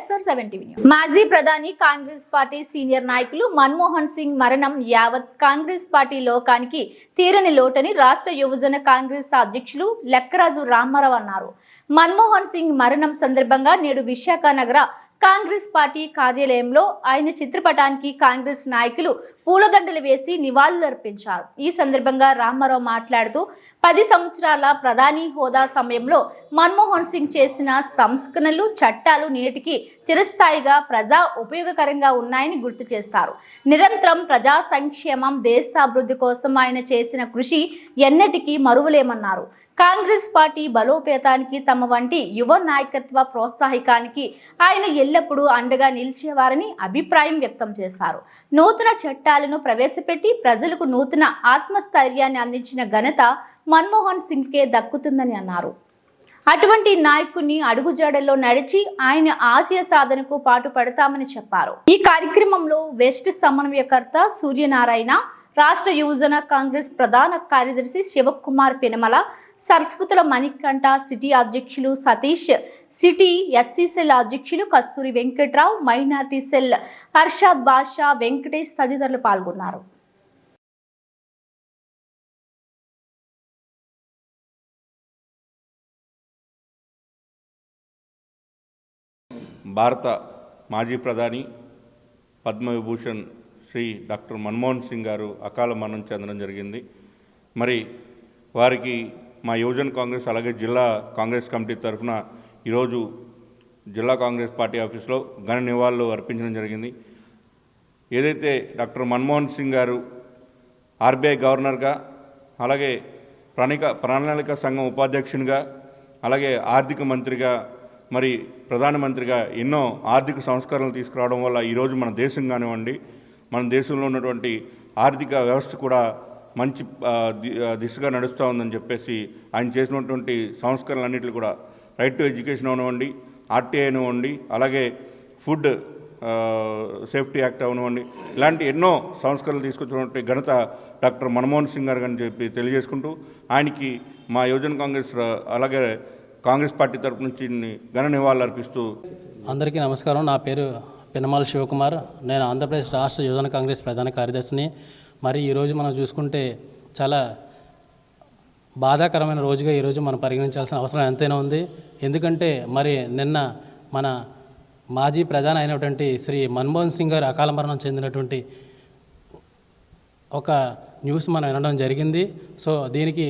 SR seven TV news. మాజీ ప్రధాని Congress party senior నాయకులు మన్మోహన్ సింగ్ మరణం యావత్ కాంగ్రెస్ పార్టీ లోకానికి తీరని లోటని రాష్ట్ర యువజన కాంగ్రెస్ అధ్యక్షులు లెక్కరాజు రామారావు అన్నారు మన్మోహన్ సింగ్ మరణం సందర్భంగా నేడు విశాఖ నగర కాంగ్రెస్ పార్టీ కార్యాలయంలో ఆయన చిత్రపటానికి కాంగ్రెస్ నాయకులు పూలదండలు వేసి నివాళులర్పించారు. ఈ సందర్భంగా రామారావు మాట్లాడుతూ పది సంవత్సరాల ప్రధాని హోదా సమయంలో మన్మోహన్ సింగ్ చేసిన సంస్కరణలు చట్టాలు నేటికి చిరస్థాయిగా ప్రజా ఉపయోగకరంగా ఉన్నాయని గుర్తు చేశారు. నిరంతరం ప్రజా సంక్షేమం దేశాభివృద్ధి కోసం ఆయన చేసిన కృషి ఎన్నటికీ మరువలేమన్నారు. కాంగ్రెస్ పార్టీ బలోపేతానికి తమ వంటి యువ నాయకత్వ ప్రోత్సాహికానికి ఆయన ఎల్లప్పుడూ అండగా నిలిచేవారని అభిప్రాయం వ్యక్తం చేశారు. నూతన చట్టాలను ప్రవేశపెట్టి ప్రజలకు నూతన ఆత్మస్థైర్యాన్ని అందించిన ఘనత మన్మోహన్ సింగ్కే దక్కుతుందని అన్నారు. అటువంటి నాయకుని అడుగుజాడల్లో నడిచి ఆయన ఆశయ సాధనకు పాటు పడతామని చెప్పారు. ఈ కార్యక్రమంలో వెస్ట్ సమన్వయకర్త సూర్యనారాయణ రాష్ట్ర యువజన కాంగ్రెస్ ప్రధాన కార్యదర్శి శివకుమార్ పెనమల సరస్వతుల మణికంఠ సిటీ అధ్యక్షులు సతీష్ సిటీ ఎస్సీ సెల్ అధ్యక్షులు కస్తూరి వెంకట్రావు మైనార్టీ సెల్ హర్షాద్ బాషా వెంకటేష్ తదితరులు పాల్గొన్నారు. భారత మాజీ ప్రధాని పద్మవిభూషణ్ శ్రీ డాక్టర్ మన్మోహన్ సింగ్ గారు అకాల మరణం చెందడం జరిగింది. మరి వారికి మా యువజన కాంగ్రెస్ అలాగే జిల్లా కాంగ్రెస్ కమిటీ తరఫున ఈరోజు జిల్లా కాంగ్రెస్ పార్టీ ఆఫీస్లో ఘన నివాళులు అర్పించడం జరిగింది. ఏదైతే డాక్టర్ మన్మోహన్ సింగ్ గారు ఆర్బీఐ గవర్నర్గా అలాగే ప్రణిక ప్రణాళిక సంఘం ఉపాధ్యక్షునిగా అలాగే ఆర్థిక మంత్రిగా మరి ప్రధానమంత్రిగా ఎన్నో ఆర్థిక సంస్కరణలు తీసుకురావడం వల్ల ఈరోజు మన దేశం కానివ్వండి మన దేశంలో ఉన్నటువంటి ఆర్థిక వ్యవస్థ కూడా మంచి ది- దిశగా నడుస్తూ ఉందని చెప్పేసి ఆయన చేసినటువంటి సంస్కరణలన్నింటినీ కూడా రైట్ టు ఎడ్యుకేషన్ అవనివ్వండి ఆర్టీఐ అనివ్వండి అలాగే ఫుడ్ సేఫ్టీ యాక్ట్ అవనివ్వండి ఇలాంటి ఎన్నో సంస్కరణలు తీసుకొచ్చినటువంటి ఘనత డాక్టర్ మన్మోహన్ సింగ్ గారు అని చెప్పి తెలియజేసుకుంటూ ఆయనకి మా యువజన కాంగ్రెస్ అలాగే కాంగ్రెస్ పార్టీ తరపు నుంచి ఘన నివాళులు అర్పిస్తూ అందరికీ నమస్కారం. నా పేరు పినమాల శివకుమార్ నేను ఆంధ్రప్రదేశ్ రాష్ట్ర యువజన కాంగ్రెస్ ప్రధాన కార్యదర్శిని. మరి ఈరోజు మనం చూసుకుంటే చాలా బాధాకరమైన రోజుగా ఈరోజు మనం పరిగణించాల్సిన అవసరం ఎంతైనా ఉంది. ఎందుకంటే మరి నిన్న మన మాజీ ప్రధాని అయినటువంటి శ్రీ మన్మోహన్ సింగ్ గారు అకాల మరణం చెందినటువంటి ఒక న్యూస్ మనం వినడం జరిగింది. సో దీనికి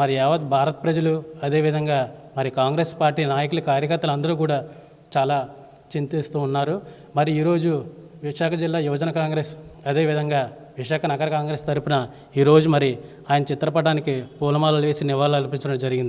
మరి యావత్ భారత్ ప్రజలు అదేవిధంగా మరి కాంగ్రెస్ పార్టీ నాయకులు కార్యకర్తలు అందరూ కూడా చాలా చింతిస్తూ ఉన్నారు. మరి ఈరోజు విశాఖ జిల్లా యువజన కాంగ్రెస్ అదేవిధంగా విశాఖ నగర కాంగ్రెస్ తరపున ఈరోజు మరి ఆయన చిత్రపటానికి పూలమాలలు వేసి నివాళులు అర్పించడం జరిగింది.